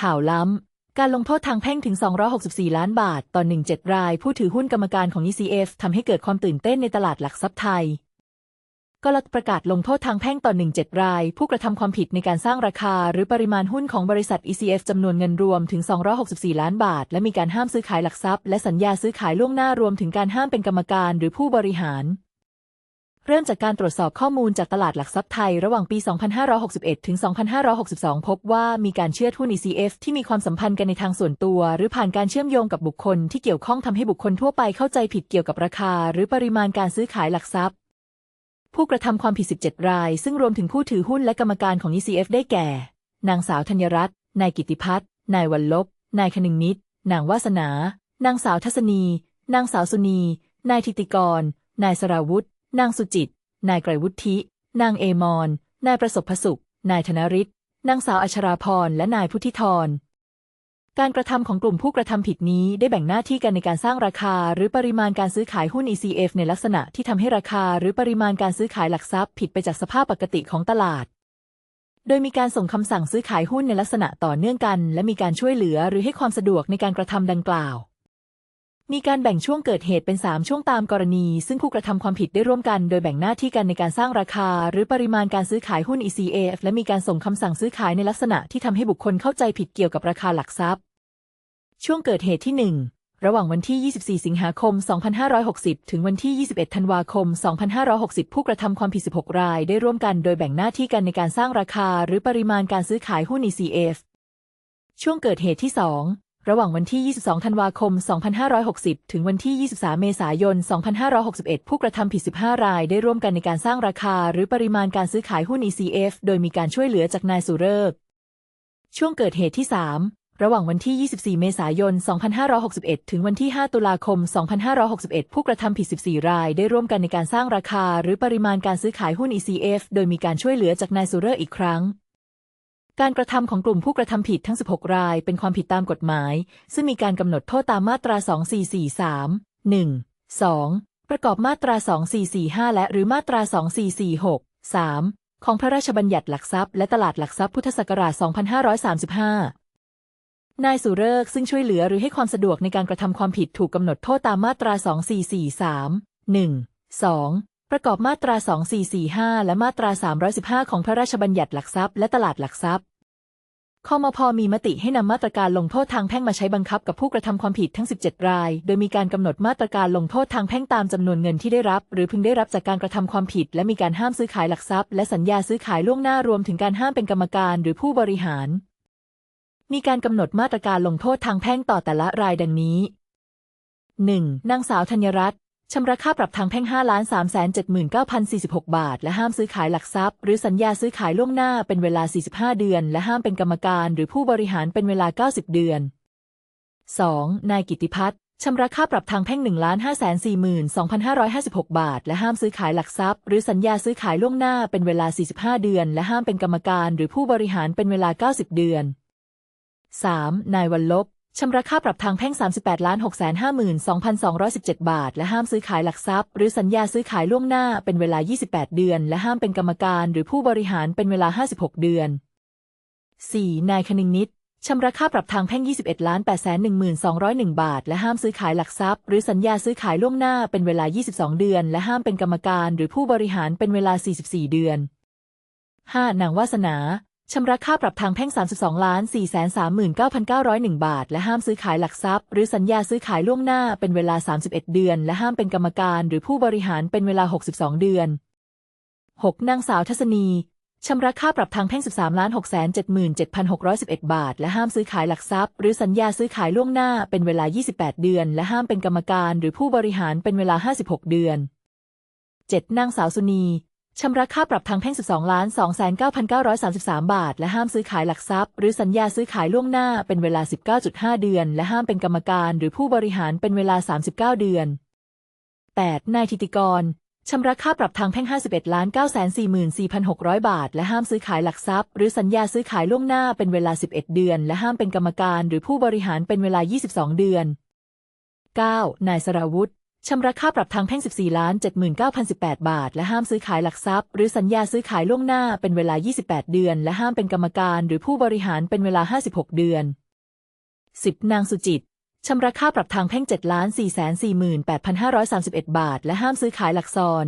ข่าวล้ำ การลงโทษทางแพ่งถึง 264 ล้านบาท ต่อ 17 ราย ผู้ถือหุ้นกรรมการของ ECF ทำให้เกิดความตื่นเต้นในตลาดหลักทรัพย์ไทยกลัประกาศลงโทษทางแพ่งต่อ 17 ราย ผู้กระทำความผิดในการสร้างราคา หรือปริมาณหุ้นของบริษัท ECF จำนวนเงินรวมถึง 264 ล้านบาท และมีการห้ามซื้อขายหลักทรัพย์ และสัญญาซื้อขายล่วงหน้ารวมถึงการห้ามเป็นกรรมการหรือผู้บริหาร เริ่มจากการตรวจสอบข้อมูลจากตลาดหลักทรัพย์ไทยระหว่างปี 2561 ถึง 2562 พบว่ามีการเชื่อหุ้น ECF ที่มีความสัมพันธ์กันในทางส่วนตัว หรือผ่านการเชื่อมโยงกับบุคคลที่เกี่ยวข้องทำให้บุคคลทั่วไปเข้าใจผิดเกี่ยวกับราคา หรือปริมาณการซื้อขายหลักทรัพย์ ผู้กระทำความผิด 17 ราย ซึ่งรวมถึงผู้ถือหุ้นและกรรมการของ ECF ได้แก่ นางสาวธัญรัตน์ นายกิติพัฒน์ นายวันลบ นายคนึงนิด นางวาสนา นางสาวทัศนี นางสาวสุนี นายธิติกร นายสราวุธ นางสุจิต นายไกรวุฒิ นางเอมอน นายประสบพสุข นายธนริศนางสาวอัชราพร และนายพุทธิธร การกระทำของกลุ่มผู้กระทำผิดนี้ได้แบ่งหน้าที่กันในการสร้างราคา หรือปริมาณการซื้อขายหุ้น ECF ในลักษณะที่ทำให้ราคา หรือปริมาณการซื้อขายหลักทรัพย์ผิดไปจากสภาพปกติของตลาด โดยมีการส่งคำสั่งซื้อขายหุ้นในลักษณะต่อเนื่องกัน และมีการช่วยเหลือหรือให้ความสะดวกในการกระทำดังกล่าว มีการแบ่งช่วงเกิดเหตุเป็น 3 ช่วงตามกรณี ซึ่งผู้กระทำความผิดได้ร่วมกันโดยแบ่งหน้าที่กันในการสร้างราคา หรือปริมาณการซื้อขายหุ้น ECF และมีการส่งคำสั่งซื้อขายในลักษณะที่ทำให้บุคคลเข้าใจผิดเกี่ยวกับราคาหลักทรัพย์ ช่วงเกิดเหตุที่ 1 ระหว่างวันที่ 24 สิงหาคม 2560 ถึงวันที่ 21 ธันวาคม 2560 ผู้กระทำความผิด 16 ราย ได้ร่วมกันโดยแบ่งหน้าที่กันในการสร้างราคา หรือปริมาณการซื้อขายหุ้น ECF ช่วงเกิดเหตุที่ 2 ระหว่างวันที่ 22 ธันวาคม 2560 ถึงวันที่ 23 เมษายน 2561 ผู้กระทำผิด 15 รายได้ร่วมกันในการสร้างราคา หรือปริมาณการซื้อขายหุ้น ECF โดยมีการช่วยเหลือจากนายสุเริกษช่วงเกิดเหตุที่ 3 ระหว่างวันที่ 24 เมษายน 2561 ถึงวันที่ 5 ตุลาคม 2561 ผู้กระทำผิด 14 รายได้ร่วมกันในการสร้างราคา หรือปริมาณการซื้อขายหุ้น ECF โดยมีการช่วยเหลือจากนายสุเริกษอีกครั้ง การกระทำของกลุ่มผู้กระทำผิดทั้ง 16 ราย เป็นความผิดตามกฎหมาย ซึ่งมีการกำหนดโทษตามมาตรา 2443 1 2 ประกอบมาตรา 2445 และหรือมาตรา 2446 3 ของพระราชบัญญัติหลักทรัพย์และตลาดหลักทรัพย์พุทธศักราช 2535 นายสุเริกซึ่งช่วยเหลือหรือให้ความสะดวกในการกระทำความผิดถูกกำหนดโทษตามมาตรา 2443 1 2 ประกอบมาตรา 2445 และมาตรา 315 ของพระราชบัญญัติหลักทรัพย์และตลาดหลักทรัพย์คอมพมีมติให้นำมาตรการลงโทษทางแพ่งมาใช้บังคับกับผู้กระทำความผิดทั้ง 17 ราย โดยมีการกำหนดมาตรการลงโทษทางแพ่งตามจำนวนเงินที่ได้รับ หรือพึงได้รับจากการกระทำความผิด และมีการห้ามซื้อขายหลักทรัพย์และสัญญาซื้อขายล่วงหน้ารวมถึงการห้ามเป็นกรรมการหรือผู้บริหาร มีการกำหนดมาตรการลงโทษทางแพ่งต่อแต่ละรายดังนี้ 1. นางสาวธัญรัตน์ ชำระค่าปรับทางแพ่ง 5 3 7 9 0 4 6 บาท และห้ามซื้อขายหลักทรัพย์ หรือสัญญาซื้อขายล่วงหน้าเป็นเวลา 45 เดือน และห้ามเป็นกรรมการหรือผู้บริหารเป็นเวลา 90 เดือน 2. นายกิติพัฒน์ชำระค่าปรับทางแพ่ง 1 5 4 2 5 5 6 บาท และห้ามซื้อขายหลักทรัพย์ หรือสัญญาซื้อขายล่วงหน้าเป็นเวลา 45 เดือน และห้ามเป็นกรรมการหรือผู้บริหารเป็นเวลา 90 เดือน 3. นายวันลบ ชำระค่าปรับทางแพ่ง 38 6 5 2 2 1 7 บาท และห้ามซื้อขายหลักทรัพย์ หรือสัญญาซื้อขายล่วงหน้าเป็นเวลา 28 เดือน และห้ามเป็นกรรมการหรือผู้บริหารเป็นเวลา 56 เดือน 4. นายคนึงนิดชำระค่าปรับทางแพ่ง 21 8 1 2 0 1 บาท และห้ามซื้อขายหลักทรัพย์ หรือสัญญาซื้อขายล่วงหน้าเป็นเวลา 22 เดือน และห้ามเป็นกรรมการหรือผู้บริหารเป็นเวลา 44 เดือน 5. นางวาสนา ชำระค่าปรับทางแพ่ง 32ล้าน4 3 9 9 0 1 บาท และห้ามซื้อขายหลักทรัพย์ หรือสัญญาซื้อขายล่วงหน้าเป็นเวลา 31 เดือน และห้ามเป็นกรรมการหรือผู้บริหารเป็นเวลา 62 เดือน 6. นางสาวทัศนีชำระค่าปรับทางแพ่ง 13ล้าน6 7 7 6 1 1 บาท และห้ามซื้อขายหลักทรัพย์ หรือสัญญาซื้อขายล่วงหน้าเป็นเวลา 28 เดือน และห้ามเป็นกรรมการหรือผู้บริหารเป็นเวลา 56 เดือน 7. นางสาวสุนี ชำระค่าปรับทางแพ่ง 12ล้าน2 9 9 3 3 บาท และห้ามซื้อขายหลักทรัพย์ หรือสัญญาซื้อขายล่วงหน้าเป็นเวลา 19.5 เดือน และห้ามเป็นกรรมการหรือผู้บริหารเป็นเวลา 39 เดือน 8. นายธิติกรชำระค่าปรับทางแพ่ง 51ล้าน9 4 4 6 0 0 บาท และห้ามซื้อขายหลักทรัพย์ หรือสัญญาซื้อขายล่วงหน้าเป็นเวลา 11 เดือน และห้ามเป็นกรรมการหรือผู้บริหารเป็นเวลา 22 เดือน 9. นายสราวุธ ชำระค่าปรับทางแพ่ง 14ล้าน79,018 บาท และห้ามซื้อขายหลักทรัพย์ หรือสัญญาซื้อขายล่วงหน้าเป็นเวลา 28 เดือน และห้ามเป็นกรรมการหรือผู้บริหารเป็นเวลา 56 เดือน 10. นางสุจิตชำระค่าปรับทางแพ่ง7ล้าน448,531 บาท และห้ามซื้อขายหลักซอน